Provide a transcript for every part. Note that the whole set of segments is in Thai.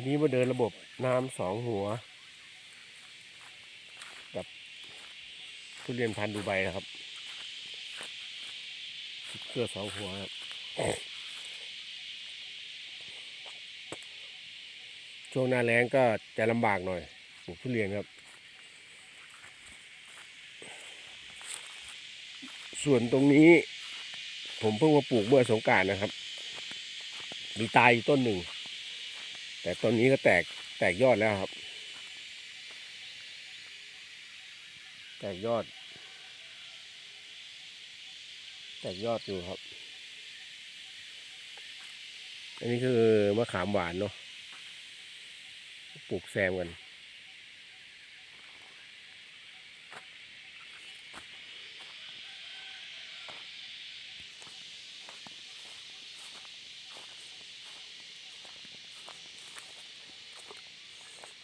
วันนี้มาเดินระบบน้ำสองหัว กับทุเรียนพันธุ์ดูไบนะครับเกลือสองหัวครับช่วงหน้าแล้งก็จะลำบากหน่อยปลูกทุเรียนครับ ส่วนตรงนี้ ผมเพิ่งมาปลูกเมื่อสงการนะครับ มีตายอยู่ต้นหนึ่ง แต่ต้นนี้ก็แตกแตกยอดแล้วครับ แตกยอด แตกยอดอยู่ครับ อันนี้คือมะขามหวานเนาะปลูกแซมกัน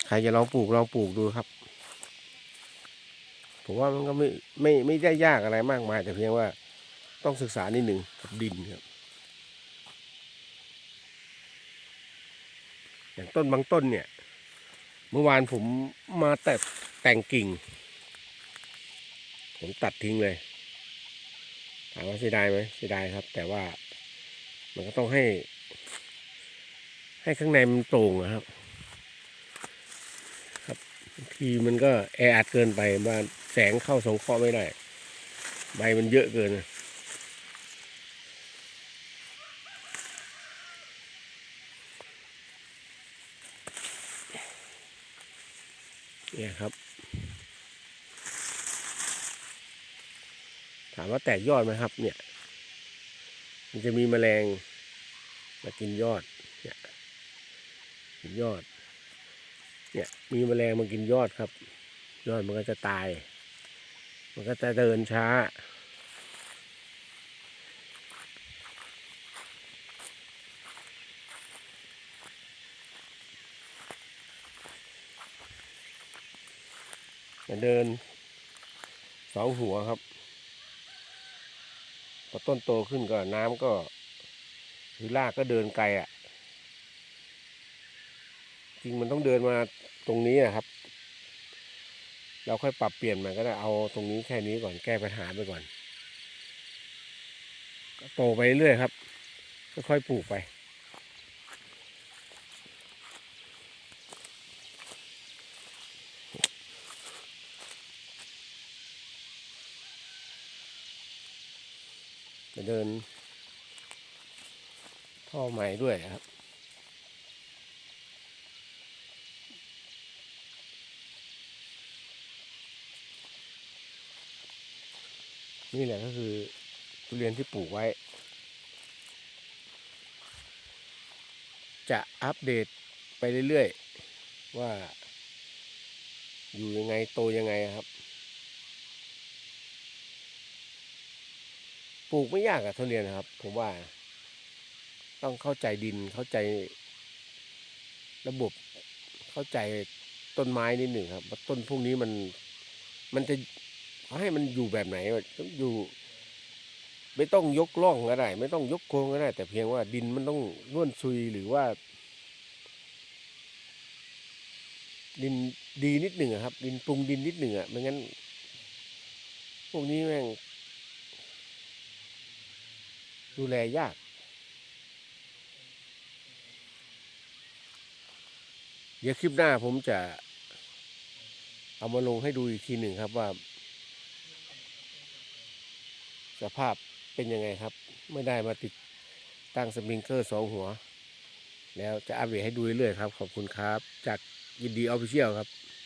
ใครจะลองปลูกลองปลูกดูครับ ผมว่ามันก็ไม่ไม่ไม่ได้ยากอะไรมากมาย แต่เพียงว่าต้องศึกษานิดหนึ่งกับดินครับ อย่างต้นบางต้นเนี่ย เมื่อวานผมมาแต่แต่งกิ่ง ผมตัดทิ้งเลยถามว่าเสียดายไหมเสียดายครับ แต่ว่ามันก็ต้องให้ ให้ข้างในมันโปร่งนะครับ ทีมันก็แออัดเกินไปมาแสงเข้าสงเคราะห์ไม่ได้ ใบมันเยอะเกินเนี่ยครับ ถามว่าแตกยอดไหมครับ เนี่ย มันจะมีแมลงมากินยอด เนี่ยกินยอด เนี่ยมีแมลงมากินยอดครับ ยอดมันก็จะตาย มันก็จะเดินช้า จะเดินสองหัวครับพอต้นโตขึ้นก็น้ำก็หรือรากก็เดินไกลอะ จริงมันต้องเดินมาตรงนี้นะครับ เราค่อยปรับเปลี่ยนมันก็ได้เอาตรงนี้แค่นี้ก่อนแก้ปัญหาไปก่อนโตไปเรื่อยครับค่อยๆปลูกไปจะเดินท่อใหม่ด้วยครับ นี่แหละก็คือทุเรียนที่ปลูกไว้ จะอัปเดตไปเรื่อยๆ ว่า อยู่ยังไงโตยังไงครับ ปลูกไม่ยากอะทุเรียนครับ ผมว่า ต้องเข้าใจดินเข้าใจระบบเข้าใจต้นไม้นิดหนึ่งครับต้นพวกนี้มันมันจะ เขาให้มันอยู่แบบไหนต้องอยู่ ไม่ต้องยกล่องก็ได้ ไม่ต้องยกโครงก็ได้ แต่เพียงว่าดินมันต้องร่วนซุยหรือว่า ดินดีนิดหนึ่งครับ ดินปรุงดินนิดหนึ่งอะไม่งั้น พวกนี้แม่งดูแลยากเดี๋ยวคลิปหน้าผมจะเอามาลงให้ดูอีกทีหนึ่งครับว่า สภาพเป็นยังไงครับ ไม่ได้มาติดตั้งสปริงเกอร์สองหัว แล้วจะอัปเดตให้ดูเรื่อยๆครับ ขอบคุณครับ จากยินดีออฟฟิเชียลครับ